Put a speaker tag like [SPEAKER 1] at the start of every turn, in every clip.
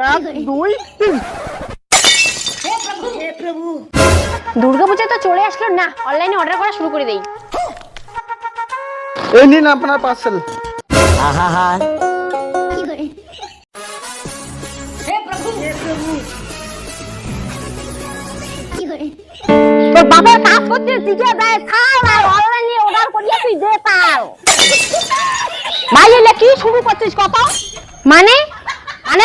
[SPEAKER 1] এক দুই তিন।
[SPEAKER 2] দুর্গাপূজা তো চলে আসলো না অনলাইনে অর্ডার করা শুরু করে দেই।
[SPEAKER 1] এই নিন আপনার পার্সেল
[SPEAKER 2] তোর বাবার কাজ করতে শিখে দেয় আর অনলাইনে অর্ডার করিয়ে তুই দে তাও ভাই এলে কি শুরু করছিস কত? মানে? মানে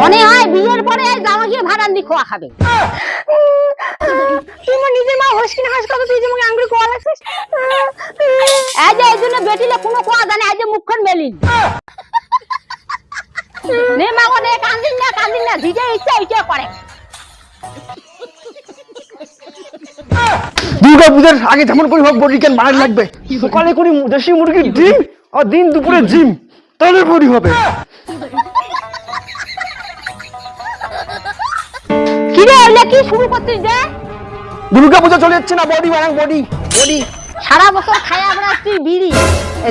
[SPEAKER 2] মনে হয় বিয়ের পরে জামা গিয়ে ভাড়া দি খোয়া খাবে। তুই আমার নিজের মা হোস কিনা হাস কবে তুই যে মুখে আঙ্গুলি কোয়া লাগছিস? এই যে এই জন্য বেটিলে কোনো কোয়া জানে এই যে মুখখান মেলিন নে মা নে কান্দিন না কান্দিন না ভিজে ইচ্ছা ইচ্ছা করে।
[SPEAKER 1] দুর্গা পূজার আগে যেমন করি হোক বডি লাগবে সকালে করি দেশি মুরগির ডিম আর দিন দুপুরে জিম তাহলে বডি হবে।
[SPEAKER 2] কি শুরু করছিস যে
[SPEAKER 1] দুর্গা পূজা চলে যাচ্ছে না বডি বানাং বডি বডি
[SPEAKER 2] সারা বছর খায়া বেড়াস তুই বিড়ি।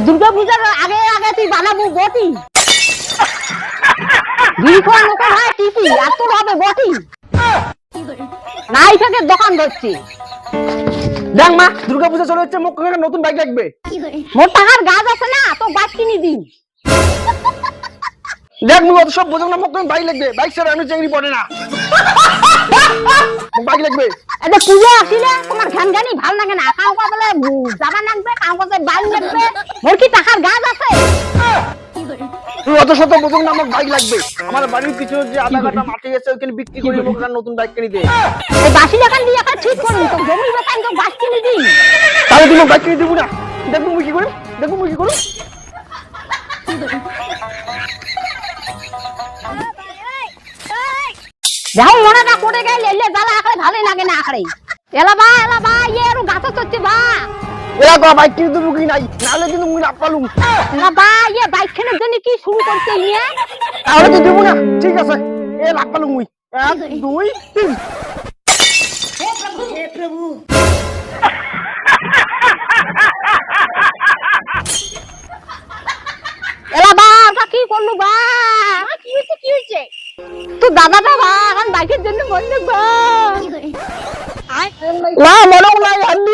[SPEAKER 2] দুর্গা পূজার আগে আগে তুই বানাবো বটি। বিড়ি খাওয়া লোক হয় টিপি আর তোর হবে বটি। নাই থেকে দোকান ধরছি।
[SPEAKER 1] দেখ মা দুর্গা পূজা চলে যাচ্ছে মুখ নতুন বাইক লাগবে
[SPEAKER 2] মোর টাকার গাছ আছে না তো বাস কিনে দিন
[SPEAKER 1] দেখ মুখ অত সব বোঝো না মুখ বাইক লাগবে বাইক ছাড়া আমি চাকরি পড়ে না। বাইক লাগবে?
[SPEAKER 2] এটা পুজো আসিলে তোমার ঘ্যান ঘ্যানি ভালো লাগে না? কাউ কাজলে যাবা লাগবে কাউ কাজে বাইল লাগবে মোর কি টাকার গাছ আছে?
[SPEAKER 1] অত শত বোঝো না আমার বাইক লাগবে। আমার বাড়ির পিছনে যে আধা কাটা মাটি আছে ওইখানে বিক্রি করে মুখ নতুন বাইক কিনে দে।
[SPEAKER 2] এই বাসি লেখান দিয়ে এখন ঠিক করুন তো জমি বেতান তো বাস কিনে দিন
[SPEAKER 1] তাহলে তুমি বাইক কিনে দেবো না। দেখব কি করি দেখব কি করি
[SPEAKER 2] যাও মনে করে গেলে এলে জ্বালা আখড়ে ভালোই লাগে না এলা বা এলা বা ইয়ে গাছ
[SPEAKER 1] তো বাইক কি নাই নাহলে কিন্তু মুই না পালুম।
[SPEAKER 2] এলা বা ইয়ে বাইক খেলার জন্য কি শুরু করছে ইয়ে
[SPEAKER 1] তাহলে তো দেবো না ঠিক আছে এ লাগ পালুম মুই। এক দুই তিন।
[SPEAKER 2] এলা বা ওটা কি করলু বা? কি কি তো দাদাটা বা লাখের জন্য বন্ধু
[SPEAKER 1] না মনে হয় আমি